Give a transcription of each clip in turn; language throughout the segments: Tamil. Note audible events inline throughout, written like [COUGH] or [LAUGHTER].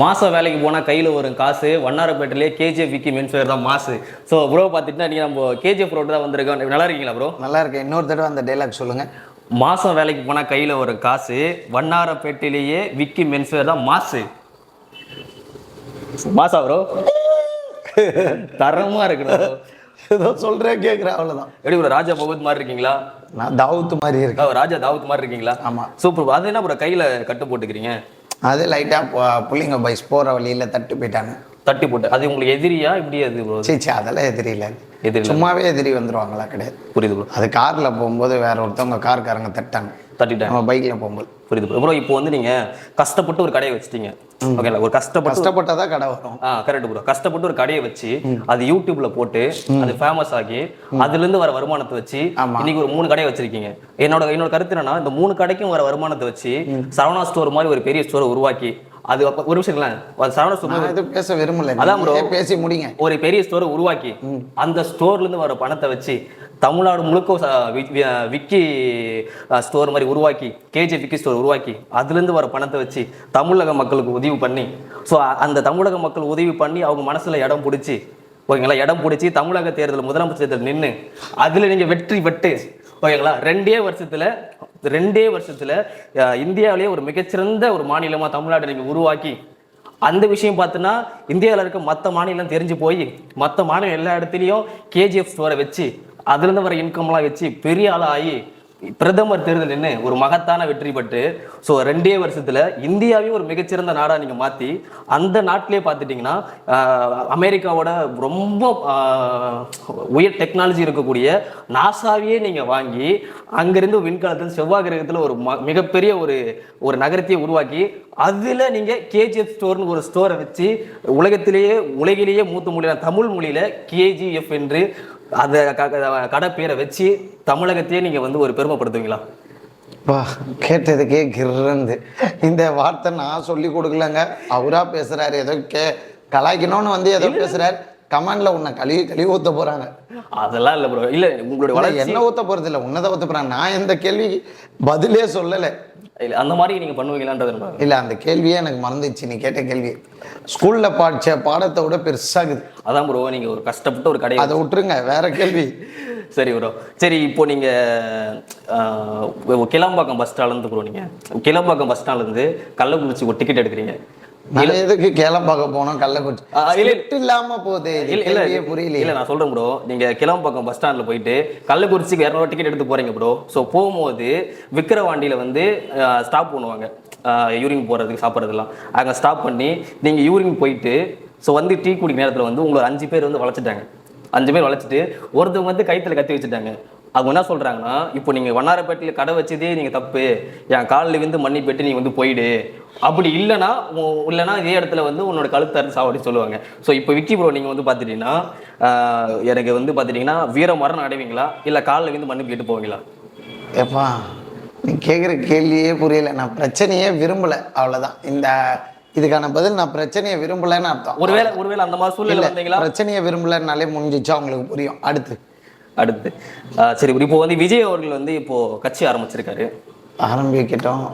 மாசம் வேலைக்கு போனால் கையில் வரும் காசு வண்ணாரப்பேட்டிலே கேஜிஎஃப் விக்கி மென்ஸ்வேர் தான் மாசு. ஸோ ப்ரோ பார்த்துட்டுனா நீங்கள் நம்ம கேஜிஎஃப் ரோடு தான் வந்திருக்கோம். நல்லா இருக்கீங்களா ப்ரோ நல்லா இருக்கு இன்னொரு தடவை அந்த டைலாக் சொல்லுங்க. மாசம் வேலைக்கு போனால் கையில் வரும் காசு வண்ணாரப்பேட்டிலேயே விக்கி மென்ஸ்வேர் தான் மாசு. மாசா ப்ரோ தரமா இருக்கணும் ஏதோ சொல்றேன் கேட்குறேன் அவ்வளோதான் எப்படி ப்ரோ ராஜா பகவத் மாதிரி இருக்கீங்களா? நான் தாவூத்து மாதிரி இருக்கேன். ராஜா தாவத் மாதிரி இருக்கீங்களா? ஆமா. சூப்பர் அது என்ன ப்ரோ கையில் கட்டு போட்டுக்கிறீங்க? அது லைட்டாக பிள்ளைங்க பைஸ் போகிற வழியில் தட்டு போயிட்டாங்க. தட்டி போட்டு அது உங்களுக்கு எதிரியா இப்படி அது ப்ரோ சீ சீ அதெல்லாம் எதிரி இல்லை. எதிரி. சும்மாவே எதிரி வந்துருவாங்களா கிடையாது. புரியுது ப்ரோ. அது காரில் போகும்போது வேற ஒருத்தவங்க கார்காரங்க தட்டாங்க. தட்டிட்டேன் நம்ம பைக்கில் போகும்போது. புரியுது ப்ரோ இப்போ வந்து நீங்க கஷ்டப்பட்டு ஒரு கடையை வச்சிட்டீங்க. ஓகேங்களா ஒரு கஷ்டப்பட்டு கஷ்டப்பட்டால் தான் கடை வரும். ஆ கரெக்ட் ப்ரோ கஷ்டப்பட்டு ஒரு கடையை வச்சு அது யூடியூப்ல போட்டு அது ஃபேமஸ் ஆகி அதுல இருந்து வர வருமானத்தை வச்சு. இன்னைக்கு ஒரு மூணு கடையை வச்சிருக்கீங்க. என்னோட என்னோட கருத்து என்னன்னா இந்த மூணு கடைக்கும் வர வருமானத்தை வச்சு சரவணா ஸ்டோர் மாதிரி ஒரு பெரிய ஸ்டோரை உருவாக்கி அது ஒரு விஷயம் இல்லை சரவணா பேச விரும்பல. அதான். நீங்களே பேசி முடிங்க. ஒரு பெரிய ஸ்டோரை உருவாக்கி அந்த ஸ்டோர்ல இருந்து வர பணத்தை வச்சு தமிழ்நாடு முழுக்க விக்கி ஸ்டோர் மாதிரி உருவாக்கி கேஜி விக்கி ஸ்டோர் உருவாக்கி அதுல இருந்து வர பணத்தை வச்சு தமிழக மக்களுக்கு உதவி பண்ணி ஸோ அந்த தமிழக மக்கள் உதவி பண்ணி அவங்க மனசுல இடம் பிடிச்சி ஓகேங்களா? இடம் பிடிச்சி தமிழக தேர்தல் முதலமைச்சர் தேர்தல் நின்று அதுல நீங்க வெற்றி பெற்று ஓகேங்களா? ரெண்டே வருஷத்துல ரெண்டே வருஷத்துல அஹ், இந்தியாவிலேயே ஒரு மிகச்சிறந்த ஒரு மாநிலமா தமிழ்நாடு நீங்க உருவாக்கி அந்த விஷயம் பார்த்தோன்னா இந்தியாவில் இருக்க மற்ற மாநிலம் தெரிஞ்சு போய் மற்ற மாநிலம் எல்லா இடத்துலையும் கேஜிஎஃப் ஸ்டோரை வச்சு அதுலேருந்து வர இன்கம்லாம் வச்சு பெரிய ஆளாகி ஆகி பிரதமர் தேர்தல் என்ன ஒரு மகத்தான வெற்றி பெற்று ஸோ ரெண்டே வருஷத்தில் இந்தியாவையும் ஒரு மிகச்சிறந்த நாடாக நீங்கள் மாற்றி அந்த நாட்டிலே பார்த்துட்டிங்கன்னா அமெரிக்காவோட ரொம்ப உயர் டெக்னாலஜி இருக்கக்கூடிய நாசாவையே நீங்கள் வாங்கி அங்கேருந்து விண்கலத்தில் செவ்வாய் கிரகத்தில் ஒரு ம- மிகப்பெரிய ஒரு ஒரு நகரத்தையே உருவாக்கி அதில் நீங்கள் கேஜிஎஃப் ஸ்டோர்னு ஒரு ஸ்டோரை வச்சு உலகத்திலேயே உலகிலேயே மூத்த மொழியான தமிழ் மொழியில் கேஜிஎஃப் என்று அந்த கடை பேரை வச்சு தமிழகத்தையே நீங்கள் வந்து ஒரு பெருமைப்படுத்துவீங்களா? வா கேட்டதுக்கே கிர்றந்து இந்த வார்த்தை நான் சொல்லி கொடுக்கலங்க. அவரா பேசுறாரு ஏதோ கே கலாய்க்கணும்னு வந்து ஏதோ பேசுறாரு. கமெண்ட்ல உன்னை கழுவி கழுவி ஊத்த போறாங்க. அதெல்லாம் இல்லை ப்ரோ இல்லை உங்களுடைய வளர்ச்சி என்ன ஊத்த போறது இல்ல உன்னதான் ஊத்த போறாங்க. நான் எந்த கேள்விக்கு பதிலே சொல்லலை. இல்லை அந்த மாதிரி நீங்கள் பண்ணுவீங்களான்றது இல்ல அந்த கேள்வியே எனக்கு மறந்துச்சு நீ கேட்ட கேள்வி. ஸ்கூல்ல படிச்ச பாடத்தை விட பெருசாகுது. அதான் ப்ரோ நீங்கள் ஒரு கஷ்டப்பட்டு ஒரு கடையை அதை விட்டுருங்க வேற கேள்வி. சரி ப்ரோ சரி இப்போ நீங்கள் கிளம்பாக்கம் பஸ் ஸ்டாண்ட்லேருந்து ப்ரோ நீங்கள் கிளம்பாக்கம் பஸ் ஸ்டாண்ட்லேருந்து கள்ளக்குறிச்சி ஒரு டிக்கெட் எடுக்கிறீங்க. எதுக்கு கேளம் பார்க்க போனோம்? கள்ளக்குறிச்சி. Script இல்லாம போகுது. இல்ல புரியலையே. இல்ல நான் சொல்றேன் ப்ரோ நீங்க கிளம்பாக்கம் பஸ் ஸ்டாண்ட்ல போயிட்டு கள்ளக்குறிச்சிக்கு இரநூறு டிக்கெட் எடுத்து போறீங்க ப்ரோ ஸோ போகும்போது விக்கிரவாண்டியில வந்து ஸ்டாப் பண்ணுவாங்க. யூரின் போறதுக்கு சாப்பிட்றதுலாம் அங்க ஸ்டாப் பண்ணி நீங்க யூரின் போயிட்டு ஸோ வந்து டீ குடிக்கிற நேரத்துல வந்து உங்களை அஞ்சு பேர் வந்து வளைச்சிட்டாங்க அஞ்சு பேர் வளைச்சிட்டு ஒருத்தவங்க வந்து கைத்துல கத்தி வச்சுட்டாங்க. அவங்க என்ன சொல்றாங்கன்னா இப்போ நீங்க வண்ணாரப்பேட்டையில் கடை வச்சதே நீங்க தப்பு. என் காலில் வந்து மண்ணி பெட்டு நீ வந்து போயிடு. அப்படி இல்லைன்னா இல்லைன்னா இதே இடத்துல வந்து உன்னோட கழுத்தை அறுத்து சாவடி சொல்லுவாங்க. ஸோ இப்போ விக்கி ப்ரோ நீங்கள் வந்து பார்த்துட்டீங்கன்னா எனக்கு வந்து பார்த்துட்டீங்கன்னா வீர மரணம் அடைவீங்களா? இல்லை காலில் வந்து மண்ணு கேட்டு போவீங்களா? ஏப்பா நீ கேட்குற கேள்வியே புரியல. நான் பிரச்சனையே விரும்பல. அவ்வளவுதான். இந்த இதுக்கான பதில் நான் பிரச்சனையை விரும்பலைன்னு அர்த்தம். ஒருவேளை ஒருவேளை அந்த மாதிரி சூழ்நிலை பிரச்சனையை விரும்பலனாலே முடிஞ்சிச்சா உங்களுக்கு புரியும். அடுத்து. அடுத்து. சரி இப்போ வந்து விஜய் அவர்கள் வந்து இப்போ கட்சி ஆரம்பிச்சிருக்காரு. ஆரம்பிக்கிட்டோம்.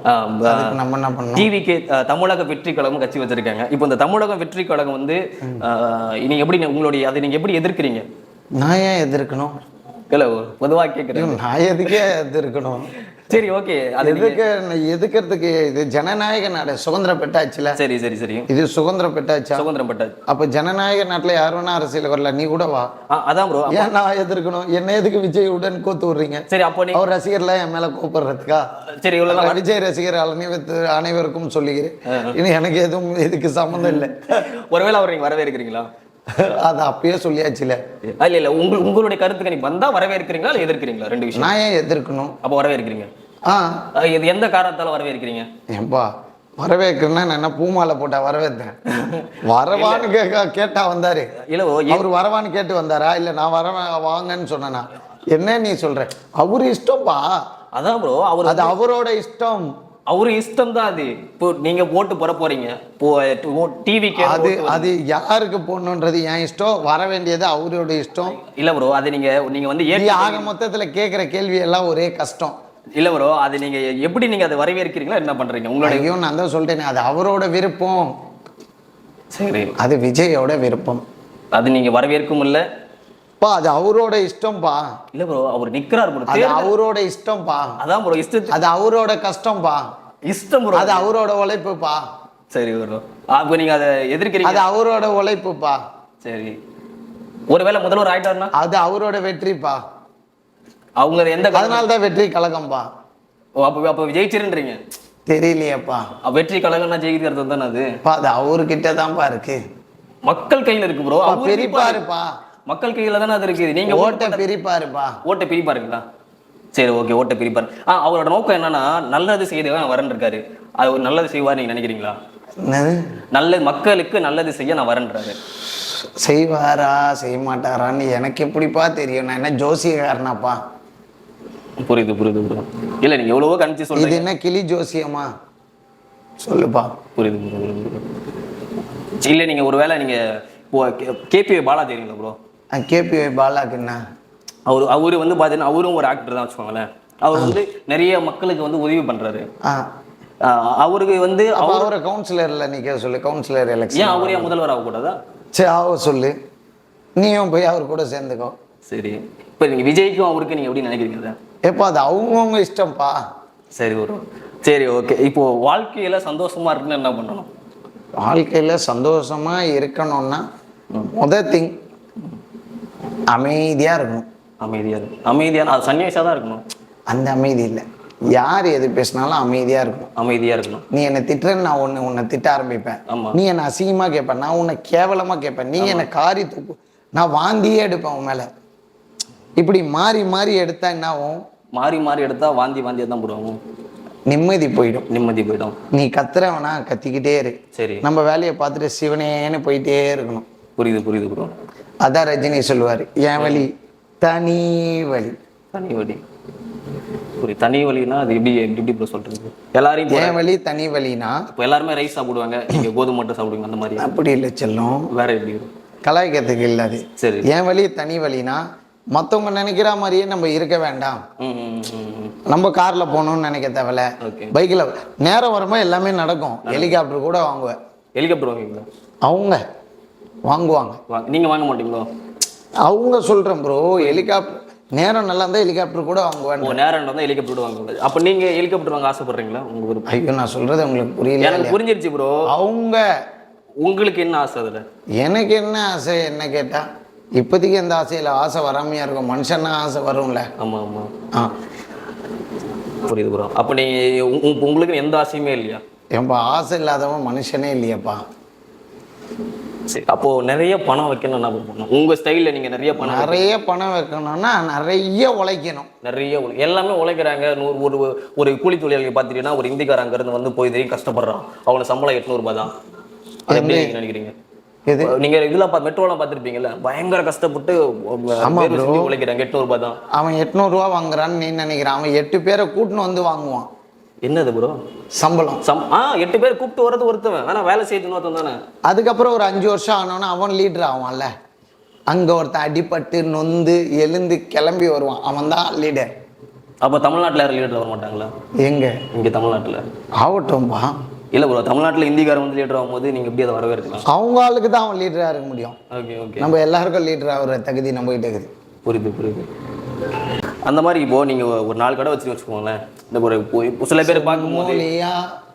நம்ம என்ன பண்ணோம் டிவிகே தமிழக வெற்றி கழகம் கட்சி வச்சிருக்காங்க. இப்போ இந்த தமிழக வெற்றி கழகம் வந்து நீங்க எப்படி உங்களுடைய அதை நீங்க எப்படி எதிர்க்கிறீங்க? நான் ஏன் எதிர்க்கணும்? இல்ல பொதுவா கேட்குறேன் நான் எதுக்கே எதிர்க்கணும்? சரி ஓகே அது எதுக்கு எதுக்கிறதுக்கு இது ஜனநாயக நாடு? சுதந்திரம் பெற்றாச்சுல. சரி சரி சரி. இது சுதந்திரம் பெற்றாச்சா? சுதந்திரம் பட்டது அப்ப ஜனநாயக நாட்டுல யார் வேணா அரசியல் வரல நீ கூட வா. அதான் ப்ரோ ஏன் நான் எதிர்க்கணும்? என்ன எதுக்கு விஜய் உடன் கோத்து விடுறீங்க? சரி அப்போ நீ அவர் ரசிகர்லாம் என் மேல கூப்பிடுறதுக்கா சரி இவ்வளவு விஜய் ரசிகர் அனைவத்து அனைவருக்கும் சொல்லுகிறேன். இனி எனக்கு எதுவும் இதுக்கு சம்மந்தம் இல்லை. [LAUGHS] ஒருவேளை அவர் நீங்க வரவேற்கிறீங்களா? [LAUGHS] அது அப்பயே சொல்லியாச்சுல. இல்ல இல்ல. உங்க உங்களுடைய கருத்துக்கு நீங்க வந்தா வரவேற்கிறீங்களா எதிர்க்கிறீங்களா? ரெண்டு விஷயம். நான் ஏன் எதிர்க்கணும்? அப்போ வரவேற்கிறீங்க. இது எந்த காரணத்தால வரவேற்கிறீங்க? ஏன்பா வரவேற்கிறேன்னா நான் என்ன பூமாலை போட்டா வரவேற்றேன் வரவான்னு கேட்க கேட்டா வந்தாரு. இல்ல அவர் வரவான்னு கேட்டு வந்தாரா? இல்ல நான் வர வாங்கன்னு சொன்னேனா? என்ன நீ சொல்ற? அவரு இஷ்டம்ப்பா அதான் ப்ரோ அவர் அது அவரோட இஷ்டம். அவரு இஷ்டம் தான் அது. இப்போ நீங்க ஓட்டு போட போறீங்க. டிவிக்கு அது அது யாருக்கு போடணுன்றது என் இஷ்டம். வர வேண்டியது அவரோட இஷ்டம். இல்ல ப்ரோ அது நீங்க நீங்க வந்து ஆக மொத்தத்துல கேட்குற கேள்வி எல்லாம் ஒரே கஷ்டம். இல்ல ப்ரோ அது நீங்க எப்படி நீங்க அதை வரவேற்கிறீங்களா என்ன பண்றீங்க? உங்களுடைய நான் தான் சொல்லிட்டேனே அது அவரோட விருப்பம். சரி. அது விஜயோட விருப்பம். அது நீங்க வரவேற்கும் இல்ல? பா அது அவரோட இஷ்டம்ப்பா இல்ல ப்ரோ அவர் நிக்கிறார் ப்ரோ அது அவரோட இஷ்டம்ப்பா அதான் ப்ரோ இஷ்டத்து அது அவரோட கஷ்டம்பா இஷ்டம் ப்ரோ அது அவரோட உழைப்புப்பா சரி ப்ரோ அப்போ நீங்க அதை எதிர்க்கிறீங்க. அது அவரோட உழைப்புப்பா சரி. ஒருவேளை முதல்வர் ஆயிட்டாருன்னா? அது அவரோட வெற்றிப்பா அவங்க எந்த அதனால தான் வெற்றி கழகம்பா. ஓ, அப்ப அப்ப ஜெயிச்சிருன்றீங்க. தெரியலையேப்பா. வெற்றி கழகம்னா ஜெயிக்கிறது தானே அது? பா அது அவர்கிட்ட தான்ப்பா இருக்கு. மக்கள் கையில இருக்கு ப்ரோ பா, பிரிப்பாருப்பா. மக்கள் கையில தானே அது இருக்குது. நீங்க ஓட்ட பிரிப்பாருப்பா. ஓட்டை பிரிப்பாருங்களா? சரி ஓகே ஓட்டை பிரிப்பாரு. ஆ அவரோட நோக்கம் என்னன்னா நல்லது செய்யறவன் நான் வரேன் இருக்காரு. அது ஒரு நல்லது செய்வார் நீங்க நினைக்கிறீங்களா? நல்லது மக்களுக்கு நல்லது செய்ய நான் வரேன்றாரு செய்வாரா? செய்ய மாட்டாரான்னு எனக்கு எப்படிப்பா தெரியும்? நான் என்ன ஜோசியக்காரனாப்பா? புரியுது புரியுது ப்ரோ இல்ல நீங்க எவ்வளவோ கணிச்சு இது சொல்றீங்க என்ன கிளி ஜோசியமா? சொல்லுப்பா. புரியுது புரியுது, புரியுது இல்ல நீங்க ஒருவேளை நீங்க கேபி பாலா தெரியுங்களா ப்ரோ கேபிஐ பாலாக்குண்ணா அவர் அவரு வந்து பாத்தீங்கன்னா அவரும் ஒரு ஆக்டர் தான் வச்சுக்கோங்களேன். அவர் வந்து நிறைய மக்களுக்கு வந்து உதவி ஆஹ் அவருக்கு வந்து அவர் கவுன்சிலர்ல நிக்க சொல்லு. கவுன்சிலர் எலெக்ஷன் ஏன் அவர் முதல்வர் ஆகக்கூடாதா சரி ஆவ சொல்லு. நீயும் போய் அவர் கூட சேர்ந்துக்கோ. சரி. இப்போ நீங்க விஜய்க்கும் அவருக்கு நீங்க எப்படி நினைக்கிறீங்க? எப்பா அது அவங்கவுங்க இஷ்டம்ப்பா. சரி ஒரு சரி ஓகே இப்போ வாழ்க்கையில சந்தோஷமா இருக்குன்னு என்ன பண்ணணும்? வாழ்க்கையில சந்தோஷமா இருக்கணும்னா முத திங் அமைதியா இருக்கணும். அமைதியா இருக்கு அமைதியான அது சன்னியாசா தான் இருக்கணும். அந்த அமைதி இல்லை. யார் எது பேசினாலும் அமைதியா இருக்கணும். அமைதியா இருக்கணும். நீ என்னை திட்டுறேன்னு நான் ஒன்று உன்னை திட்ட ஆரம்பிப்பேன். ஆமா. நீ என்னை அசிங்கமா கேட்பேன் நான் உன்னை கேவலமா கேட்பேன் நீ என்னை காரி தூக்கு நான் வாந்தியே எடுப்பேன் உன் மேல. இப்படி மாறி மாறி எடுத்தா என்ன ஆகும் மாறி மாறி எடுத்தா வாந்தி வாந்தியா தான் போடுவாங்க. நிம்மதி போயிடும். நிம்மதி போயிடும். நீ கத்துறவனா கத்திக்கிட்டே இரு. சரி. நம்ம வேலையை பார்த்துட்டு சிவனேன்னு போயிட்டே இருக்கணும். புரியுது புரியுது ப்ரோ அதான் ரஜினி சொல்லுவார் என் வழி தனி வழி தனி வழி புரியுது. தனி வழினா அது எப்படி எப்படி ப்ரோ சொல்றது? எல்லாரையும் என் வழி தனி வழினா இப்போ எல்லாருமே ரைஸ் சாப்பிடுவாங்க. நீங்க கோதுமை மட்டும் சாப்பிடுவீங்க அந்த மாதிரி. அப்படி இல்லை செல்லும். வேற எப்படி? கலாய்க்கிறதுக்கு இல்லை அது. சரி. என் வழி தனி வழினா மற்றவங்க நினைக்கிற மாதிரியே நம்ம இருக்க வேண்டாம். நம்ம கார்ல போகணும்னு நினைக்க தேவையில்ல. பைக்கில் நேரம் வரும்போது எல்லாமே நடக்கும். ஹெலிகாப்டர் கூட வாங்குவேன். ஹெலிகாப்டர் வாங்குவீங்களா? அவங்க வாங்குவாங்க. வாங்க நீங்க வாங்க மாட்டீங்களோ? அவங்க சொல்றேன் ப்ரோ ஹெலிகாப்டர் நேரம் நல்லா இருந்தால் ஹெலிகாப்டர் கூட வாங்குவேன். நேரம் வந்து ஹெலிகாப்டர் வாங்க அப்ப நீங்க ஹெலிகாப்டர் வாங்க ஆசைப்படுறீங்களா உங்க விருப்பம் ஐயோ நான் சொல்றது உங்களுக்கு புரியல எனக்கு புரிஞ்சிருச்சு ப்ரோ அவங்க உங்களுக்கு என்ன ஆசை அதுல? எனக்கு என்ன ஆசை என்ன கேட்டா? இப்போதைக்கு எந்த ஆசையில்? ஆசை வராமையா இருக்கும். மனுஷன்னா ஆசை வரும்ல. ஆமா ஆமா. ஆ. புரியுது ப்ரோ அப்ப நீங்க உ- உ- உங்களுக்கு எந்த ஆசையுமே இல்லையா? ஏன்பா ஆசை இல்லாதவன் மனுஷனே இல்லையப்பா. சரி அப்போ நிறைய பணம் வைக்கணும் என்ன பண்ணணும்? உங்க ஸ்டைல்ல நீங்க நிறைய பணம். நிறைய பணம் வைக்கணும்னா நிறைய உழைக்கணும். நிறைய உழை- எல்லாமே உழைக்கிறாங்க. நூறு ஒரு ஒரு கூலி தொழிலாளி பார்த்துட்டீங்கன்னா ஒரு இந்திக்காரன் அங்கிருந்து வந்து போய் கஷ்டப்படுறான். அவனுக்கு சம்பளம் எட்நூறு ரூபாய் தான். அது நினைக்கிறீங்க? எது? நீங்க இதெல்லாம் பா மெட்ரோலாம் பார்த்துருப்பீங்கல்ல? பயங்கர கஷ்டப்பட்டு உழைக்கிறாங்க. எட்நூறு ரூபாய் தான். அவன் எட்நூறுரூவா வாங்குறான்னு நீ நினைக்கிறான். அவன் எட்டு பேரை கூட்டின்னு வந்து வாங்குவான். என்னது ப்ரோ சம்பளம். சம் ஆ எட்டு பேர் கூப்பிட்டு வர்றது ஒருத்தவன். ஆனா வேலை செய்யறது ஒருத்தன் தானே. அதுக்கப்புறம் ஒரு அஞ்சு வருஷம் ஆனோன்னா அவன் லீடர் ஆவான்ல. அங்கே ஒருத்தன் அடிபட்டு நொந்து எழுந்து கிளம்பி வருவான். அவன் தான் லீடர் அப்ப தமிழ்நாட்டுல யாரும் லீடர் வர மாட்டாங்களா எங்க? இங்க தமிழ்நாட்டுல. ஆகட்டும்பா. இல்ல ப்ரோ தமிழ்நாட்டுல இந்திக்காரன் வந்து லீடர் ஆகும்போது நீங்க எப்படி அதை வரவேற்கலாம்? அவங்க ஆளுக்கு தான் அவன் லீடராக இருக்க முடியும். ஓகே ஓகே நம்ம எல்லாருக்கும் லீடர் ஆகிற தகுதி நம்ம கிட்ட இருக்குது. புரியுது புரியுது. அந்த மாதிரி இப்போ நீங்க ஒரு நாலு கடை வச்சு வச்சுக்கோங்களேன். இந்த ஒரு சில பேர் பார்க்கும்போது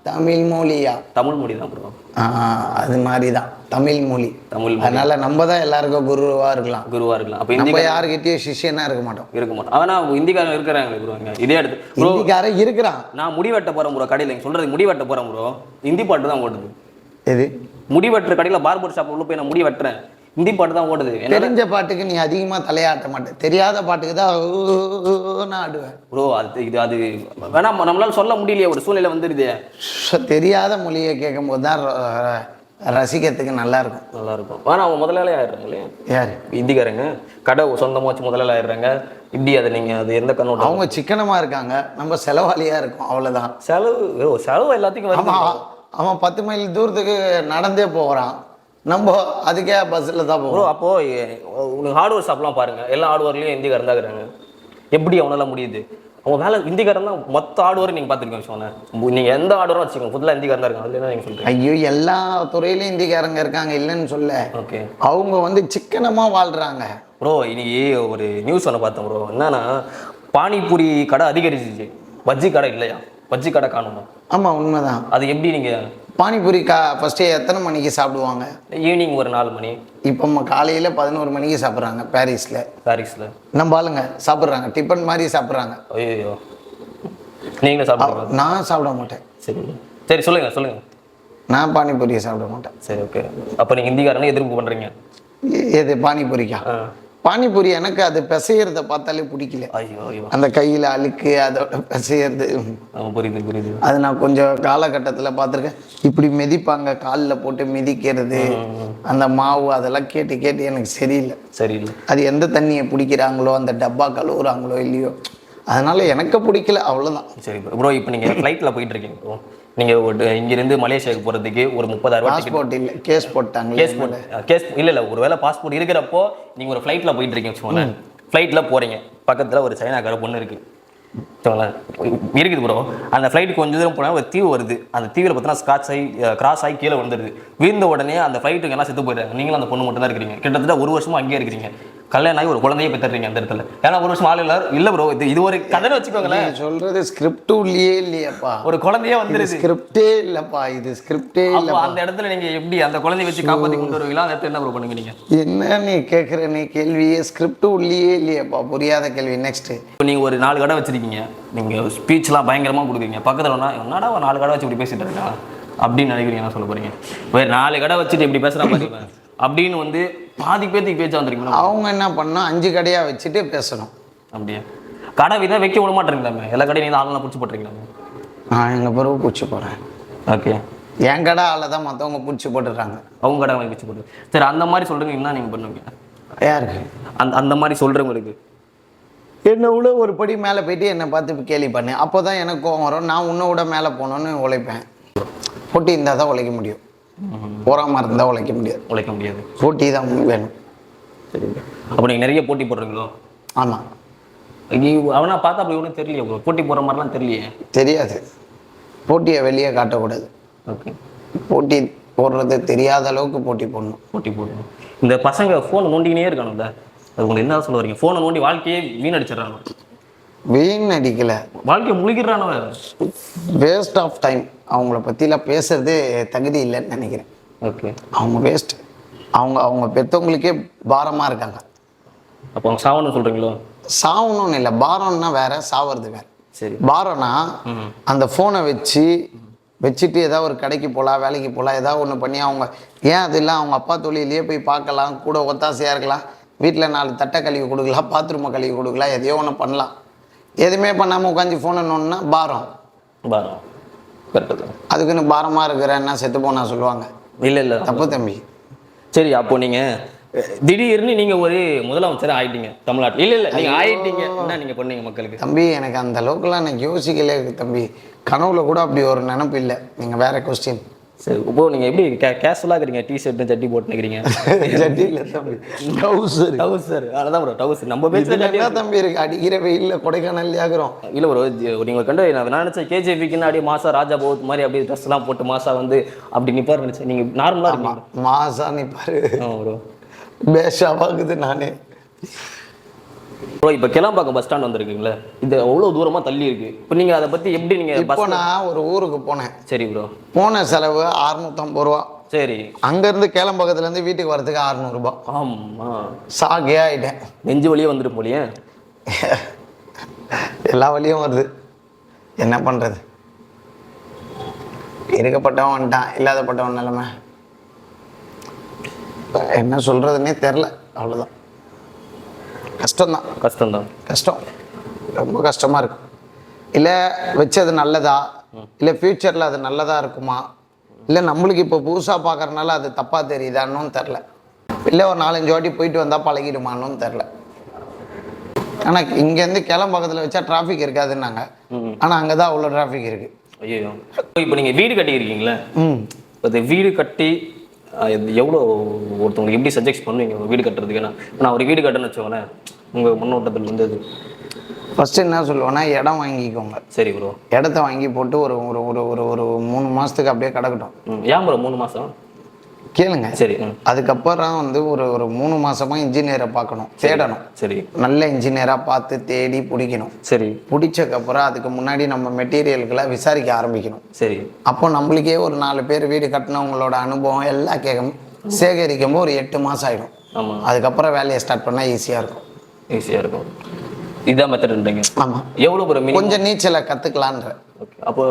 தமிழ் மொழியா? தமிழ் மொழி தான் ப்ரோ அது மாதிரி தான் தமிழ் மொழி. தமிழ் மொழி. அதனால நம்ம தான் எல்லாருக்கும் குருவா இருக்கலாம். குருவா இருக்கலாம். அப்ப நம்ம யாருக்கிட்டயும் சிஷ்யனா இருக்க மாட்டோம். இருக்க மாட்டோம். ஆனா இந்திக்காரங்க இருக்கிறாங்க இங்க இதே எடுத்து இந்திக்காரன் இருக்கிறான். நான் முடி வெட்ட போறேன் ப்ரோ கடையில. சொல்றது முடி வெட்ட போறேன் ப்ரோ ஹிந்தி பாட்டு தான் ஓடுது. எது? முடி வெட்டுற கடையில பார்பர் ஷாப் உள்ள போய் நான் முடி வெட்டுறேன். ஹிந்தி பாட்டு தான் ஓடுது. தெரிஞ்ச பாட்டுக்கு நீ அதிகமா தலையாட்ட மாட்டேன் தெரியாத பாட்டுக்கு தான் ஆடுவேன். ப்ரோ அது இது அது வேணாம் நம்மளால சொல்ல முடியலையே ஒரு சூழ்நிலை வந்துருது. ஸோ தெரியாத மொழியை கேட்கும் போது தான் ரசிக்கிறதுக்கு நல்லா இருக்கும் நல்லா இருக்கும் வேணா அவங்க முதலாளி ஆயிடுறாங்களே. யாரு? இந்திக்காரங்க. கடை சொந்தமா வச்சு முதலாளி ஆயிடுறாங்க. இப்படி அதை நீங்க அது எந்த கண்ணோட்டம்? அவங்க சிக்கனமா இருக்காங்க. நம்ம செலவாளியா இருக்கும் அவ்வளவுதான். செலவு செலவு எல்லாத்துக்கும் அவன் அவன் பத்து மைல் தூரத்துக்கு நடந்தே போகிறான் நம்ம அதுக்கே பஸ்ஸில் தான் ப்ரோ போகிறோம் அப்போ எ- உனக்கு ஹார்ட்வேர் ஷாப்லாம் பாருங்க. எல்லா ஹார்ட்வேர்லயும் இந்திக்காரன் தான் இருக்கிறாங்க எப்படி அவனால முடியுது? அவங்க வேலை இந்திக்காரன் தான் மொத்த ஆடுவரை நீங்க பார்த்துருக்கீங்க வச்சுக்கோங்க நீங்க எந்த ஆடுவரும் வச்சுக்கோங்க. ஃபுல்லாக இந்திக்காரன் தான் இருக்காங்க அதுல என்ன நீங்க சொல்றீங்க. ஐயோ எல்லா துறையிலும் இந்திக்காரங்க இருக்காங்க இல்லைன்னு சொல்ல. ஓகே அவங்க வந்து சிக்கனமா வாழ்றாங்க. ப்ரோ இன்னைக்கு ஒரு நியூஸ் ஒன்று பார்த்தேன் ப்ரோ என்னன்னா பானிபூரி கடை அதிகரிச்சிச்சு. பஜ்ஜி கடை இல்லையா? பஜ்ஜி கடை காணுமா? ஆமா உண்மைதான். அது எப்படி நீங்க பானிபூரி கா ஃபஸ்ட்டு எத்தனை மணிக்கு சாப்பிடுவாங்க? ஈவினிங் ஒரு நாலு மணி. இப்போ காலையில் பதினோரு மணிக்கு சாப்பிட்றாங்க பாரிஸில். பாரிஸ்ல. நம்ம ஆளுங்க சாப்பிட்றாங்க டிஃபன் மாதிரி சாப்பிட்றாங்க. ஐயோ நீங்களும் சாப்பிடுங்க நான் சாப்பிட மாட்டேன். சரி. சரி சொல்லுங்க சொல்லுங்க. நான் பானிபூரியை சாப்பிட மாட்டேன். சரி ஓகே அப்போ நீங்க இந்திக்காரனே எதிர்ப்பு பண்றீங்க. எ- எது பானிபூரிக்கா. பானிபூரி எனக்கு அது பிசையறத பார்த்தாலே பிடிக்கல. ஐயோ அந்த கையில் அழுக்கு அதோட பிசையறது. புரியுது புரியுது. அது நான் கொஞ்சம் காலகட்டத்தில் பார்த்துருக்கேன். இப்படி மிதிப்பாங்க காலில் போட்டு மிதிக்கிறது அந்த மாவு அதெல்லாம் கேட்டு கேட்டு எனக்கு சரியில்லை. சரியில்லை. அது எந்த தண்ணியை பிடிக்கிறாங்களோ அந்த டப்பா கழுவுறாங்களோ இல்லையோ அதனால எனக்கு பிடிக்கல அவ்வளோதான் சரி ப்ரோ இப்போ நீங்க ஃப்ளைட்ல போயிட்டு இருக்கீங்க ப்ரோ நீங்க ஒரு இங்கிருந்து மலேசியாவுக்கு போறதுக்கு ஒரு முப்பதாயிரம் ரூபாய் பாஸ்போர்ட் இல்லை கேஸ் போட்டாங்களே கேஸ் போட்டு கேஸ் இல்ல இல்ல ஒருவேளை பாஸ்போர்ட் இருக்கிறப்போ நீங்க ஒரு ஃப்ளைட்ல போயிட்டு இருக்கீங்க வச்சுக்கோங்களேன். ஃப்ளைட்ல போறீங்க. பக்கத்துல ஒரு சைனாக்கார பொண்ணு இருக்கு. வச்சுக்கோங்களேன். இருக்குது ப்ரோ அந்த ஃப்ளைட் கொஞ்சம் தூரம் போனால் ஒரு தீவு வருது. அந்த தீவில் பார்த்தீங்கன்னா ஸ்காட்ச் ஆகி கிராஸ் ஆகி கீழே வந்துடுது வீழ்ந்த உடனே அந்த ஃப்ளைட்டுக்கு எல்லாம் செத்து போயிடுறாங்க. நீங்களும் அந்த பொண்ணு மட்டும் தான் இருக்கிறீங்க. கிட்டத்தட்ட ஒரு வருஷமா அங்கேயே இருக்கிறீங்க. கல்யாணம் ஆகி ஒரு குழந்தைய பெற்றுறீங்க அந்த இடத்துல. ஏன்னா ஒரு வருஷம் ஆள் இல்லை இல்ல ப்ரோ இது இது ஒரு கதைன்னு வச்சுக்கோங்களேன். நீங்க சொல்றது ஸ்கிரிப்டும் இல்லையே இல்லையாப்பா. ஒரு குழந்தையே வந்துருது. ஸ்கிரிப்டே இல்லப்பா இது ஸ்கிரிப்டே இல்லப்பா. அந்த இடத்துல நீங்க எப்படி அந்த குழந்தைய வச்சு காப்பாத்தி கொண்டு வருவீங்களா அந்த இடத்துல என்ன ப்ரோ பண்ணுங்க நீங்க? என்ன நீ கேட்குற நீ கேள்வியே ஸ்கிரிப்டும் இல்லையே இல்லையாப்பா புரியாத கேள்வி. நெக்ஸ்ட் இப்போ நீங்கள் ஒரு நாலு கடை வச்சிருக்கீங்க. நீங்கள் ஸ்பீச்லாம் பயங்கரமாக கொடுக்குறீங்க. பக்கத்தில் என்னடா ஒரு நாலு கடை வச்சு இப்படி பேசிட்டு இருக்கா அப்படின்னு நினைக்கிறீங்க என்ன சொல்ல போறீங்க? வேறு நாலு கடை வச்சுட்டு இப்படி பேசுகிறா பாருங்க அப்படின்னு வந்து பாதி பேத்துக்கு பேச்சா வந்துருக்கீங்களா அவங்க என்ன பண்ணணும்? அஞ்சு கடையா வச்சுட்டு பேசணும். அப்படியே? கடை விதை வைக்க விட மாட்டேங்கிறாமே எல்லா கடையும் நீங்கள் ஆளுநர் பிடிச்சி போட்டுறீங்களாமே நான் எங்க பிறகு பூச்சி போடுறேன் ஓகே. என் கடை ஆளை தான் மற்றவங்க பூச்சி போட்டுடுறாங்க அவங்க கடை வாங்கி வச்சு போட்டு சரி அந்த மாதிரி சொல்கிறீங்க என்ன நீங்கள் பண்ணுவீங்க? யாருக்கு? அந்த அந்த மாதிரி சொல்கிறவங்களுக்கு என்னை விட ஒரு படி மேலே போயிட்டு என்னை பார்த்து கேலி பண்ணு. அப்போ தான் எனக்கு கோவம் வரும். நான் உன்னை விட மேலே போகணுன்னு உழைப்பேன். போட்டி இருந்தால் தான் உழைக்க முடியும். போகாமல் இருந்தால் உழைக்க முடியாது. உழைக்க முடியாது. போட்டி தான் வேணும். சரி அப்போ நீங்கள் நிறைய போட்டி போடுறீங்களோ ஆமாம் அவனா பார்த்தா அப்படி ஒன்றும் தெரியலையே bro. போட்டி போடுற மாதிரிலாம் தெரியலையே. தெரியாது. போட்டியை வெளியே காட்டக்கூடாது. ஓகே. போட்டி போடுறது தெரியாத அளவுக்கு போட்டி போடணும். போட்டி போடணும். இந்த பசங்க ஃபோனை நோண்டிக்கினே இருக்கானுல்ல அது உங்களுக்கு என்ன சொல்ல வரீங்க? ஃபோனை நோண்டி வாழ்க்கையே வீணடிச்சிடறாங்க வீண் அடிக்கல. வாழ்க்கையை முழுகிடுறானவ வேஸ்ட் ஆஃப் டைம் அவங்கள பற்றிலாம் பேசுறது தகுதி இல்லைன்னு நினைக்கிறேன். ஓகே அவங்க வேஸ்ட் அவங்க அவங்க பெற்றவங்களுக்கே பாரமாக இருக்காங்க. அப்போ அவங்க சாவன்னு சொல்கிறீங்களோ சாவணும்னு இல்லை. பாரம்னா வேற சாவறது வேற. சரி. பாரம்னா அந்த ஃபோனை வச்சு வச்சுட்டு ஏதாவது ஒரு கடைக்கு போகலாம் வேலைக்கு போகலாம் ஏதாவது ஒன்று பண்ணி அவங்க ஏன் அது இல்லை? அவங்க அப்பா தொழிலையே போய் பார்க்கலாம். கூட ஒத்தாசையாக இருக்கலாம். வீட்டில் நாலு தட்டை கழுவி கொடுக்கலாம் பாத்ரூமை கழுவி கொடுக்கலாம் எதையோ ஒன்று பண்ணலாம். எதுவுமே பண்ணாமல் உட்காந்து ஃபோனை நோண்டுனா பாரம். பாரம். கரெக்டு அதுக்குன்னு பாரமாக இருக்கிறேன்னா செத்து போனா சொல்லுவாங்க. இல்லை இல்லை. தப்பு தம்பி. சரி அப்போ நீங்கள் திடீர்னு நீங்கள் ஒரு முதலமைச்சர் ஆயிட்டீங்க தமிழ்நாட்டில். இல்லை இல்லை நீங்கள் ஆயிட்டீங்க. என்ன நீங்கள் பண்ணீங்க மக்களுக்கு? தம்பி எனக்கு அந்த அளவுக்குலாம் எனக்கு யோசிக்கல தம்பி. கனவுல கூட அப்படி ஒரு நினப்பு இல்லை. நீங்கள் வேற கொஸ்டின் சரி இப்போ நீங்கள் எப்படி கே கேஷுவலாக இருக்கிறீங்க? டிஷர்ட்டு ஜட்டி போட்டு நிற்கிறீங்க [LAUGHS] இல்லை தம்பி. டவுசர் டவுசர் அதான் ப்ரோ டவுசர் நம்ம இதுல என்ன தம்பி இருக்கு? அடிக்கிற வெயில்ல கொடைக்கானல் ஆகுறோம். இல்லை ப்ரோ நீங்கள் கண்டு நான் நினச்சேன் கேஜிபிக்குன்னு அப்படியே மாசா ராஜா பௌத் மாதிரி அப்படியே ட்ரெஸ் எல்லாம் போட்டு மாசா வந்து அப்படி நிப்பார் நினச்சேன். நீங்கள் நார்மலாக இருக்கீங்க மாசா நிப்பாரு. ஆமாம் ப்ரோ பேஷாவாகுது நானே. ப்ரோ இப்போ கிளம்பாக்கம் பஸ் ஸ்டாண்ட் வந்திருக்குங்களே இது அவ்வளோ தூரமாக தள்ளி இருக்கு. இப்போ நீங்கள் அதை பற்றி எப்படி நீங்கள் இப்போ நான் ஒரு ஊருக்கு போனேன். சரி ப்ரோ போன செலவு அறுநூத்தம்பது ரூபா. சரி. அங்கேருந்து கேளம்பக்கத்துலேருந்து வீட்டுக்கு வரதுக்கு அறுநூறுபா ஆமாம் சாகே ஆயிட்டேன். நெஞ்சு வழியே வந்துடும் போலியே. எல்லா வழியும் வருது. என்ன பண்ணுறது இருக்கப்பட்டவன் வந்துட்டான் இல்லாதப்பட்டவன் நிலைமை. என்ன சொல்கிறதுனே தெரில அவ்வளோதான் கஷ்டம்தான். கஷ்டம்தான். கஷ்டம். ரொம்ப கஷ்டமாக இருக்கு. இல்லை வச்சது நல்லதா? இல்லை ஃப்யூச்சரில் அது நல்லதா இருக்குமா? இல்லை நம்மளுக்கு இப்போ புதுசாக பார்க்கறனால அது தப்பாக தெரியுதான்னு தெரில இல்லை ஒரு நாலஞ்சு வாட்டி போயிட்டு வந்தால் பழகிடுமான்னு தெரில ஆனால் இங்கேருந்து கிளம்பக்கத்தில் வச்சா டிராஃபிக் இருக்காதுன்னாங்க. ஆனால் அங்கே தான் அவ்வளோ டிராஃபிக் இருக்குது ஐயோ இப்போ நீங்கள் வீடு கட்டியிருக்கீங்களே? ம். இந்த வீடு கட்டி எவ்வளோ ஒருத்தவங்களுக்கு எப்படி சஜெக்ட் பண்ணுவீங்க? ஒரு வீடு கட்டுறதுக்கு? ஏன்னா நான் ஒரு வீடு கட்டணும்னு வச்சுக்கோங்களேன். உங்கள் முன்னோட்டத்தில் இருந்தது ஃபஸ்ட்டு என்ன சொல்லுவேன்னா இடம் வாங்கிக்கோங்க. சரி ப்ரோ இடத்த வாங்கி போட்டு ஒரு ஒரு ஒரு ஒரு ஒரு மூணு மாதத்துக்கு அப்படியே கிடக்கட்டும். ஏன் ப்ரோ மூணு மாதம் கேளுங்க. சரி அதுக்கப்புறம் வந்து ஒரு ஒரு மூணு மாசமா இன்ஜினியரை பார்க்கணும். தேடணும். சரி. நல்ல இன்ஜினியராக பார்த்து தேடி பிடிக்கணும். சரி. பிடிச்சக்கப்புறம் அதுக்கு முன்னாடி நம்ம மெட்டீரியல்களை விசாரிக்க ஆரம்பிக்கணும். சரி. அப்போ நம்மளுக்கே ஒரு நாலு பேர் வீடு கட்டினவங்களோட அனுபவம் எல்லாம் கேட்கும். சேகரிக்கும் போது ஒரு எட்டு மாதம் ஆகிடும் ஆமாம் அதுக்கப்புறம் வேலையை ஸ்டார்ட் பண்ணால் ஈஸியாக இருக்கும். ஈஸியாக இருக்கும். இதுதான் மெத்தட்ன்றீங்க ஆமாம் எவ்வளோ ப்ரோ மினிமம் கொஞ்சம் நீச்சலை கற்றுக்கலான்ற ஓகே அப்போ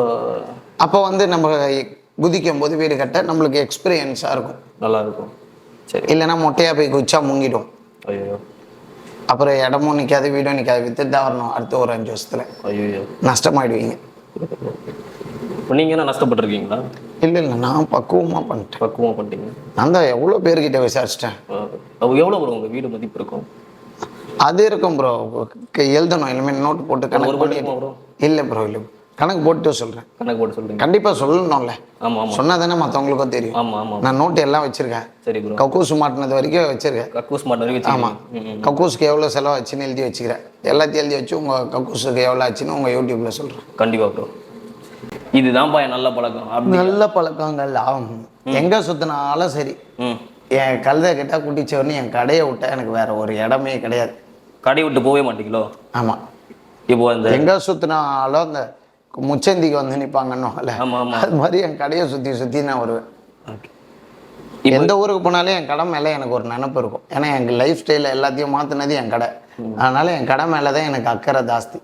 அப்போ வந்து நம்ம குதிக்கும் போது வீடு கட்ட நம்மளுக்கு எக்ஸ்பீரியன்ஸாக இருக்கும். நல்லா இருக்கும் சரி. இல்லைன்னா மொட்டையாக போய் குதிச்சா முங்கிடும். ஐயோ அப்புறம் இடமும் நிற்காது வீடும் நிற்காது வித்துட்டு தான் வரணும் அடுத்த ஒரு அஞ்சு வருஷத்தில். ஐயோ நஷ்டமாயிடுவீங்க. நீங்கள் என்ன நஷ்டப்பட்டிருக்கீங்களா? இல்லை இல்லை. நான் பக்குவமாக பண்ணிட்டேன். பக்குவமாக பண்ணிட்டீங்க. நான் தான் எவ்வளோ பேர்கிட்ட விசாரிச்சிட்டேன். எவ்வளோ ப்ரோ உங்கள் வீடு மதிப்பு இருக்கும்? அது இருக்கும் ப்ரோ எழுதணும். இனிமேல் நோட்டு போட்டு கணக்கு பண்ணி இல்லை ப்ரோ இல்லை கணக்கு போட்டு சொல்கிறேன் கணக்கு போட்டு சொல்கிறீங்க கண்டிப்பாக சொல்லணும்ல. ஆமாம் ஆமாம் சொன்னா தானே மற்றவங்களுக்கும் தெரியும். ஆமாம் ஆமாம் நான் நோட்டு எல்லாம் வச்சுருக்கேன். சரி ப்ரோ கக்கூசு மாட்டினது வரைக்கும் வச்சுருக்கேன். கக்கூஸ் மாட்டு வரைக்கும் ஆமாம். கக்கூஸுக்கு எவ்வளோ செலவாச்சுன்னு எழுதி வச்சுக்கிறேன். எல்லாத்தையும் எழுதி வச்சு உங்கள் கக்கூஸுக்கு எவ்வளோ ஆச்சுன்னு உங்கள் யூடியூப்பில் சொல்கிறேன் கண்டிப்பா ப்ரோ இதுதான்ப்பா என் நல்ல பழக்கம். அப்படி நல்ல பழக்கங்கள் ஆகும் எங்கே சுற்றினாலும் சரி. என் கழுதை கிட்ட குட்டிச்சவனே என் கடையை விட்டா எனக்கு வேற ஒரு இடமே கிடையாது. கடை விட்டு போகவே மாட்டீங்களோ? ஆமாம் இப்போ அந்த எங்கே சுற்றினாலும் அந்த முச்சந்திக்கு வந்து நிற்பாங்கன்னு அது மாதிரி என் கடையை சுற்றி சுற்றி நான் வருவேன். எந்த ஊருக்கு போனாலும் என் கடை மேலே எனக்கு ஒரு நினப்பு இருக்கும். ஏன்னா எங்கள் லைஃப் ஸ்டைலை எல்லாத்தையும் மாற்றினது என் கடை. அதனால என் கடை மேலே தான் எனக்கு அக்கறை ஜாஸ்தி.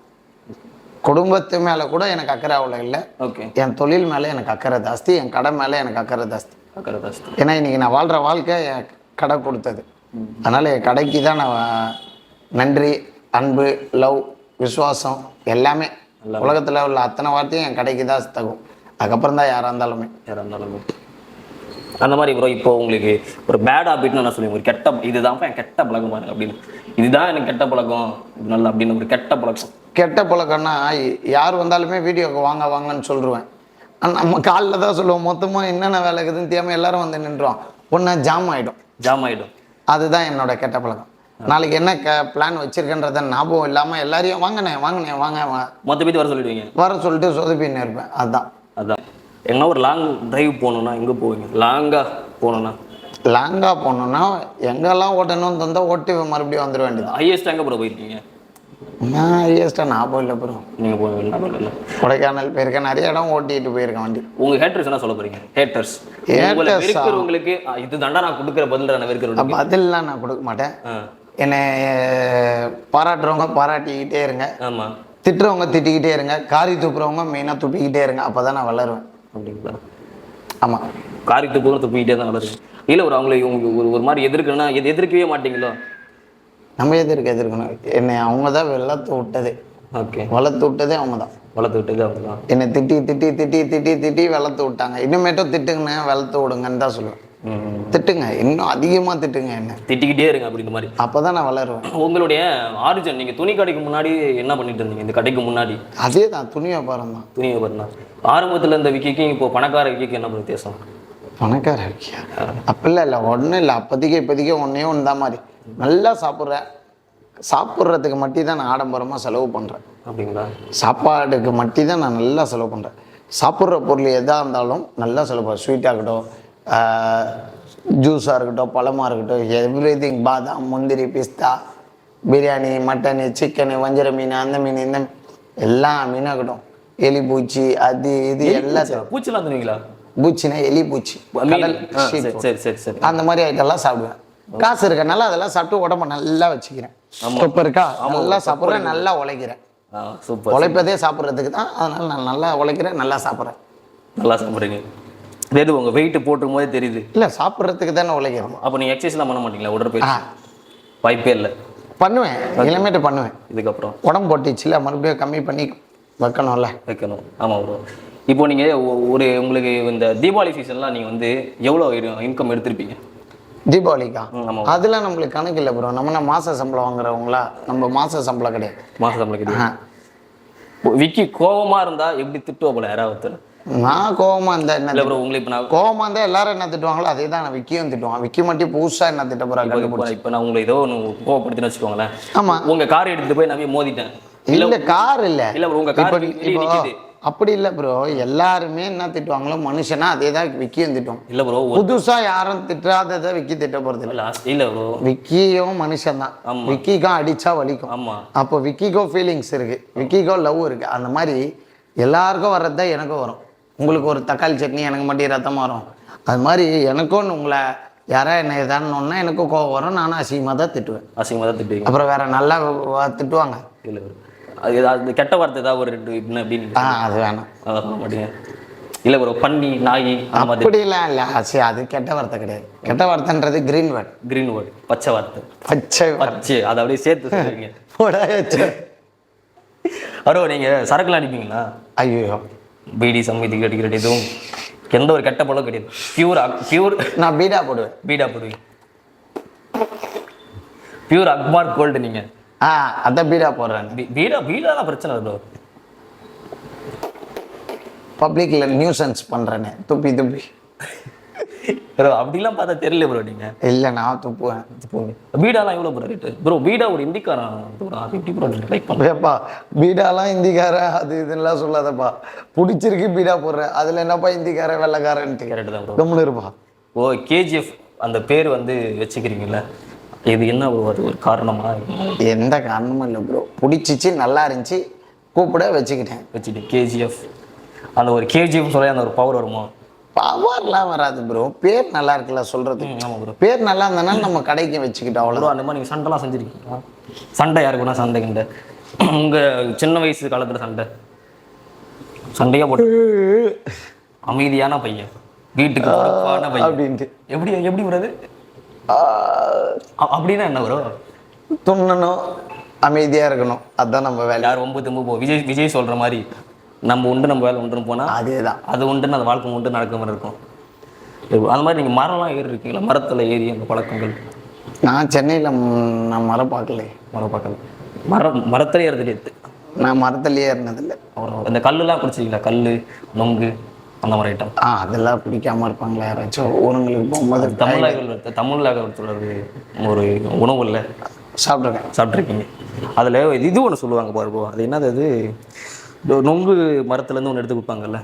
குடும்பத்து மேலே கூட எனக்கு அக்கறை அவ்வளோ இல்லை. ஓகே. என் தொழில் மேலே எனக்கு அக்கறை ஜாஸ்தி. என் கடை மேலே எனக்கு அக்கறை ஜாஸ்தி. அக்கறை தாஸ்தி ஏன்னா இன்னைக்கு நான் வாழ்கிற வாழ்க்கை என் கடை கொடுத்தது. அதனால் என் கடைக்கு தான் நான் நன்றி அன்பு லவ் விசுவாசம் எல்லாமே உலகத்தில் உள்ள அத்தனை வார்த்தையும் என் கடைக்கு தான் தகும் அதுக்கப்புறம் தான் யாராக இருந்தாலுமே. யாராக இருந்தாலுமே. அந்த மாதிரி ப்ரோ இப்போ உங்களுக்கு ஒரு பேட் ஹாபிட்னு நான் சொல்லுவேன் ஒரு கெட்ட இதுதான் என் கெட்ட பழக்கம் பாருங்க அப்படின்னு. இதுதான் எனக்கு கெட்ட பழக்கம். நல்ல அப்படின்னு ஒரு கெட்ட பழக்கம். கெட்ட பழக்கம்னா யார் வந்தாலுமே வீடியோக்கு வாங்க வாங்கன்னு சொல்லிடுவேன் நம்ம காலில் தான் சொல்லுவோம். மொத்தமாக என்னென்ன வேலை இருக்குதுன்னு தெரியாமல் எல்லாரும் வந்து நின்றுவோம் ஒன்று ஜாம் ஆகிடும் ஜாம் ஆயிடும் அதுதான் என்னோட கெட்ட பழக்கம். நாளைக்கு என்ன க பிளான் வச்சிருக்கேன்றத ஞாபகம் இல்லாமல் எல்லாரையும் வாங்கண்ணே வாங்கண்ணே வாங்க மொத்த பேத்து வர சொல்லிடுவீங்க? வர சொல்லிட்டு சொதப்பின்னு இருப்பேன். அதுதான் அதான். எங்கன்னா ஒரு லாங் டிரைவ் போகணுன்னா எங்கே போவீங்க? லாங்காக போகணுன்னா லாங்காக போகணுன்னா எங்கெல்லாம் ஓட்டணும்னு தந்தால் ஓட்டி மறுபடியும் வந்துட வேண்டியது ஹையஸ்ட் எங்கே ப்ரோ போயிருக்கீங்க? நான் ஹையஸ்ட்டாக ஞாபகம் இல்லை ப்ரோ நீங்கள் இல்லை. கொடைக்கானல் போயிருக்கேன். நிறைய இடம் ஓட்டிட்டு போயிருக்கேன் வண்டி. உங்க ஹேட்டர்ஸ் என்ன சொல்ல போறீங்க? ஹேட்டர்ஸ் உங்களை? வெறுக்கிறவங்களுக்கு ஆ, இது தாண்டா நான் கொடுக்குற பதில் நான் வெறுக்கிறவங்களுக்கு? பதில்லாம் நான் கொடுக்க மாட்டேன். என்னை பாராட்டுறவங்க பாராட்டிக்கிட்டே இருங்க. ஆமா. திட்டுறவங்க திட்டிக்கிட்டே இருங்க. காரி துப்புறவங்க மெயினாக துப்பிக்கிட்டே இருங்க. அப்போ தான் நான் வளருவேன். அப்படிங்களா? ஆமாம் காரிட்டு போகிற துப்பிக்கிட்டே தான் வளருது இல்லை ஒரு அவங்களை ஒரு ஒரு மாதிரி எதிர்க்கணும்னா எது எதிர்க்கவே மாட்டீங்களோ? நம்ம எதிர்க்க எதிர்க்கணும்? என்னை அவங்க தான் வெள்ளத்து விட்டது. ஓகே. வளர்த்து விட்டதே அவங்க தான் வளர்த்து விட்டது அவங்க தான் என்னை திட்டி திட்டி திட்டி திட்டி திட்டி வளர்த்து விட்டாங்க. இன்னுமேட்டும் திட்டுங்கண்ணே வளர்த்து விடுங்கன்னு தான் சொல்லுவேன். திட்டுங்க இன்னும் அதிகமாக திட்டுங்க என்ன. திட்டிக்கிட்டே இருங்க அப்படி இந்த மாதிரி. அப்போ தான் நான் வளருவேன். உங்களுடைய ஆரிஜின் நீங்க துணி கடைக்கு முன்னாடி என்ன பண்ணிட்டு இருந்தீங்க? இந்த கடைக்கு முன்னாடி. அதே தான் துணி வியாபாரம் தான். துணி வியாபாரம் தான் ஆரம்பத்துல இந்த விக்கிக்கும் இப்போ பணக்கார விக்கிக்கு என்ன வித்தியாசம் பணக்கார இருக்கியா அப்படிலாம் இல்லை ஒன்றும் இல்லை அப்போதைக்கு இப்போதைக்கு ஒன்றே ஒன்று தான் மாதிரி. நல்லா சாப்பிட்றேன். சாப்பிட்றதுக்கு மட்டும் தான் நான் ஆடம்பரமாக செலவு பண்ணுறேன் அப்படிங்களா? சாப்பாடுக்கு மட்டும் தான் நான் நல்லா செலவு பண்ணுறேன் சாப்பிட்ற பொருள் எதாக இருந்தாலும் நல்லா செலவு பண்ணுறேன் ஸ்வீட்டாக இருக்கட்டும் ஜூஸாக இருக்கட்டும் பழமாக இருக்கட்டும் எவ்ரி திங் பாதாம் முந்திரி பிஸ்தா பிரியாணி மட்டனு சிக்கனு வஞ்சர மீன் அந்த மீன் இந்த மீன், எல்லா மீனும் இருக்கட்டும். எலி பூச்சி அது இது எல்லாத்தையும். பூச்சிலாம் தருவீங்களா? பூச்சினா எலி பூச்சி கடல். சரி சரி சரி அந்த மாதிரி ஐட்டம்லாம் சாப்பிடுவேன். காசு இருக்கனால அதெல்லாம் சாப்பிட்டு உடம்ப நல்லா வச்சுக்கிறேன். இப்போ இருக்கா? நல்லா சாப்பிட்றேன் நல்லா உழைக்கிறேன். உழைப்பதே சாப்பிட்றதுக்கு தான். அதனால நான் நல்லா உழைக்கிறேன் நல்லா சாப்பிட்றேன். நல்லா சாப்பிட்றீங்க. தெரியுது உங்க வெயிட் போட்டுக்கும் போதே தெரியுது. இல்லை சாப்பிட்றதுக்கு தானே உழைக்கிறோம். அப்போ நீங்க எக்ஸசைஸ்லாம் பண்ண மாட்டீங்களா? உடற்பயிற்சி? வாய்ப்பே இல்லை. பண்ணுவேன். இனிமேட்டு பண்ணுவேன். இதுக்கப்புறம்? உடம்பு போட்டுச்சுல மறுபடியும் கம்மி பண்ணி வைக்கணும்ல. வைக்கணும். ஆமாம் ப்ரோ இப்போ நீங்க ஒ- ஒரு உங்களுக்கு இந்த தீபாவளி சீசன்லாம் நீங்க வந்து எவ்வளோ இன்கம் எடுத்திருப்பீங்க? தீபாவளிக்கா? அதெல்லாம் நம்மளுக்கு கணக்கு இல்லை ப்ரோ நம்ம மாச சம்பளம் வாங்குறவங்களா? நம்ம மாச சம்பளம் கிடையாது. மாச சம்பளம் கிடையாது. விக்கி கோவமா இருந்தா எப்படி திட்டுவா போல யாராவது. நான் கோவமா இருந்தா என்ன இல்ல ப்ரோ உங்களுக்கு இப்போ நான் கோவமா இருந்தா எல்லாரும் என்ன திட்டுவாங்களோ அதே தான் நான் விக்கியும் திட்டுவான். விக்கி மட்டும் புதுசா என்ன திட்ட போறா இப்போ நான் உங்களை ஏதோ ஒன்று கோவப்படுத்தின்னு வச்சுக்கோங்களேன். ஆமா. உங்க கார் எடுத்துட்டு போய் நான் போய் மோதிட்டேன். இல்ல கார் இல்ல. இல்ல உங்க car இப்போ. அப்படி இல்ல ப்ரோ எல்லாருமே என்ன திட்டுவாங்களோ மனுஷனா அதே தான் விக்கியும் திட்டும் இல்ல ப்ரோ புதுசா யாரும் திட்டாததை விக்கி திட்ட போறது இல்ல. இல்ல ப்ரோ விக்கியும் மனுஷன் தான். விக்கிக்கும் அடிச்சா வலிக்கும். ஆமா. அப்போ விக்கிக்கோ ஃபீலிங்ஸ் இருக்கு. விக்கிக்கோ லவ் இருக்கு. அந்த மாதிரி எல்லாருக்கும் வர்றது தான் எனக்கும் வரும். உங்களுக்கு ஒரு தக்காளி சட்னி எனக்கு மட்டும் ரத்தம் வரும் அது மாதிரி எனக்கும் உங்களை யாரா என்ன எதானோன்னா எனக்கும் கோவம் வரும். நானும் அசிங்கமாக தான் திட்டுவேன். அசிங்கமா தான் திட்டுவீங்க. அப்புறம் வேற நல்லா திட்டுவாங்க. இல்ல. அது கெட்ட வார்த்தை ஏதாவது ஒரு ரெண்டு இப்படின்னு அப்படின்னு ஆ அது வேணாம். அதான் சொல்ல மாட்டீங்க. இல்ல ப்ரோ பன்னி நாய் அப்படிலாம் இல்லை. சரி அது கெட்ட வார்த்தை கிடையாது. கெட்ட வார்த்தைன்றது கிரீன் வேர்ட் கிரீன் வேர்டு பச்சை வார்த்தை. பச்சை பச்சை. அதை அப்படியே சேர்த்து சொல்லுவீங்க. போடா வச்சு அரோ நீங்க சரக்குலாம் அடிப்பீங்களா? ஐயோ. பீடி சம்மதி அடிக்கிறது எதுவும் எந்த ஒரு கெட்ட பழம் கிடையாது. பியூர் பியூர் நான் பீடா போடுவேன். பீடா போடுவீங்க. பியூர் அக்மார் கோல்டு நீங்க. ஆ அதான் பீடா போடுறேன். பீடா பீடாலாம் பிரச்சனை ப்ரோ பப்ளிக்ல நியூசன்ஸ் பண்றேனே. துப்பி துப்பி. ப்ரோ அப்படிலாம் பார்த்தா தெரியல ப்ரோ நீங்க. இல்லை நான் துப்புவேன் பீடாலாம் எவ்வளோ ப்ரோ ரேட்டு ப்ரோ பீடா ஒரு இந்திக்காரன் எப்படி ப்ரோ லைக் பண்ணுறேன் ஏப்பா பீடாலாம் இந்திக்காரன் அது இதெல்லாம் சொல்லாதப்பா. பிடிச்சிருக்கு பீடா போடுறேன் அதுல என்னப்பா இந்திக்காரன் வெள்ளைக்காரன்ட்டு? கரெக்டு தான் ப்ரோ கம்முன்னு இருப்பா. ஓ கேஜிஎஃப் அந்த பேர் வந்து வச்சுக்கிறீங்கல்ல? இது என்ன அது ஒரு காரணமா? எந்த காரணமும் இல்லை ப்ரோ பிடிச்சிச்சு நல்லா இருந்துச்சு. கூப்பிட வச்சுக்கிட்டேன். வச்சுட்டு கேஜிஎஃப் அந்த ஒரு கேஜிஎஃப் சொல்லி அந்த ஒரு பவர் வருமா? பவர்லாம் வராது ப்ரோ பேர் நல்லா இருக்குல்ல ஆமா ப்ரோ பேர் நல்லா இருந்தனால நம்ம கடைக்கு வச்சுக்கிட்டோம் அவ்வளோ அந்த மாதிரி நீங்கள் சண்டைலாம் செஞ்சுருக்கீங்களா? சண்டை யாருக்கு வேணா சண்டை கிண்ட. உங்கள் சின்ன வயசு காலத்தில் சண்டை. சண்டையாக போட்டு. அமைதியான பையன். வீட்டுக்கு பையன். அப்படின்ட்டு. எப்படி எப்படி வருது அப்படின்னா என்ன ப்ரோ துண்ணணும் அமைதியா இருக்கணும். அதுதான் நம்ம வேலை. யார் ஒம்பது திரும்ப போ விஜய் விஜய் சொல்கிற மாதிரி. நம்ம உண்டு நம்ம வேலை உண்டுன்னு போனால் அதேதான். அது உண்டுன்னு அந்த வாழ்க்கை உண்டு நடக்க மாதிரி இருக்கும். அந்த மாதிரி நீங்கள் மரம்லாம் ஏறி இருக்கீங்களா? மரத்தில் ஏறி அந்த பழக்கங்கள்? நான் சென்னையில் நான் மரம் பார்க்கல மரம் பார்க்கல. மரம் மரத்துல ஏற தெரியாது. நான் மரத்துலயே ஏறினதில்லை அப்புறம் இந்த கல்லுலாம் குடிச்சிங்களா கல் நொங்கு அந்த மாதிரி ஐட்டம் ஆ அதெல்லாம் பிடிக்காம இருப்பாங்களா? யாராச்சும் ஊருங்களுக்கு போகும்போது தமிழக தமிழக சொல்றது ஒரு உணவு இல்லை. சாப்பிட்ருக்கேன் சாப்பிட்ருக்கீங்க அதில் இது ஒன்று சொல்லுவாங்க பாருப்போ. அது என்னது அது? நொங்கு மரத்துலேருந்து ஒன்று எடுத்து கொடுப்பாங்கல்ல?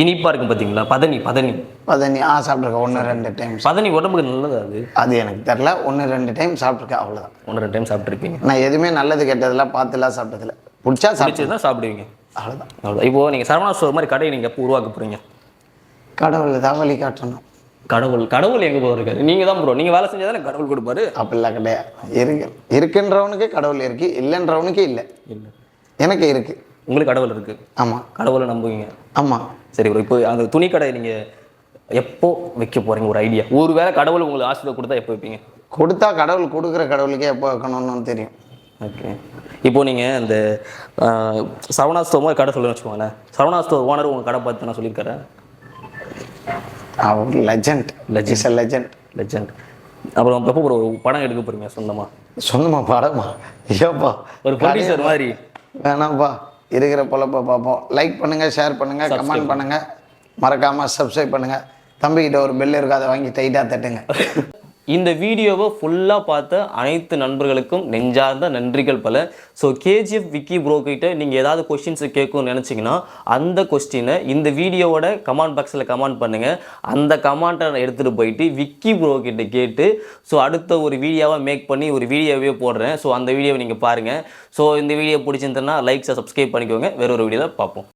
இனிப்பாக இருக்கும் பார்த்தீங்களா பதனி பதனி. பதனி. ஆ சாப்பிட்ருக்கேன். ஒன்று ரெண்டு டைம். பதனி உடம்புக்கு நல்லது அது? அது எனக்கு தெரில ஒன்று ரெண்டு டைம் சாப்பிட்ருக்கேன். அவ்வளோதான் ஒன்று ரெண்டு டைம் சாப்பிட்ருப்பீங்க. நான் எதுவுமே நல்லது கெட்டதெல்லாம் பார்த்துலாம் சாப்பிட்டதில்ல. பிடிச்சா சாப்பிட்டு தான் சாப்பிடுவீங்க. அவ்வளோதான் அவ்வளோதான் இப்போது நீங்கள் சரவணா ஸ்டோர் மாதிரி கடையை நீங்கள் எப்போ உருவாக்க போகிறீங்க கடவுள் தான் வழி காட்டணும். கடவுள் கடவுள் எங்கே போயிருக்காரு நீங்கள் தான் ப்ரோ நீங்கள் வேலை செஞ்சால் தானே கடவுள் கொடுப்பாரு? அப்படிலாம் கிடையாது. இருக்கு. இருக்குன்றவனுக்கு கடவுள் இருக்கு. இல்லைன்றவனுக்கு இல்லை. இல்லை. எனக்கு இருக்கு. உங்களுக்கு கடவுள் இருக்குது ஆமாம் கடவுளை நம்புவீங்க. ஆமாம் சரி ப்ரோ இப்போ அந்த துணி கடை நீங்கள் எப்போ வைக்க போகிறீங்க ஒரு ஐடியா ஒரு வேளை கடவுள் உங்களுக்கு ஆசீர்வாதம் கொடுத்தா எப்போ வைப்பீங்க? கொடுத்தா கடவுள் கொடுக்குற கடவுளுக்கே எப்போ வைக்கணும்னு தெரியும். ஓகே. இப்போ நீங்கள் இந்த ஆஹ், சரவணா ஸ்டோர் கடை சொல்லுன்னு வச்சுக்கோங்களேன். சரவணா ஸ்டோர் ஓனர் உங்கள் கடை பார்த்து நான் சொல்லியிருக்காரு? அவர் லெஜண்ட் அ லெஜண்ட் லெஜண்ட் அப்புறம் எப்போ ஒரு படம் எடுக்க போறீங்க சொந்தமா? சொந்தமா படமா? ஐயோப்பா ஒரு ப்ரொடியூசர் மாதிரி. வேணாம்ப்பா. இருக்கிற பொழப்ப பார்ப்போம். லைக் பண்ணுங்க ஷேர் பண்ணுங்க கமெண்ட் பண்ணுங்க. மறக்காம சப்ஸ்கிரைப் பண்ணுங்க. தம்பிக்கிட்ட ஒரு பெல் இருக்கு அதை வாங்கி டைட்டாக தட்டுங்க. [LAUGHS] இந்த வீடியோவை ஃபுல்லாக பார்த்த அனைத்து நண்பர்களுக்கும் நெஞ்சார்ந்த நன்றிகள் பல. ஸோ கேஜிஎஃப் விக்கி ப்ரோ கிட்ட நீங்கள் ஏதாவது கொஸ்டின்ஸ் கேட்கணும்னு நினச்சிங்கன்னா அந்த கொஸ்டினை இந்த வீடியோவோட கமெண்ட் பாக்ஸில் கமெண்ட் பண்ணுங்கள் அந்த கமெண்ட்டை எடுத்துகிட்டு போயிட்டு விக்கி ப்ரோ கிட்ட கேட்டு ஸோ அடுத்த ஒரு வீடியோவை மேக் பண்ணி ஒரு வீடியோவே போடுறேன். ஸோ அந்த வீடியோவை நீங்கள் பாருங்கள் ஸோ இந்த வீடியோ பிடிச்சிருந்தேன்னா லைக்ஸை சப்ஸ்கிரைப் பண்ணிக்கோங்க. வேற ஒரு வீடியோவில் பார்ப்போம்.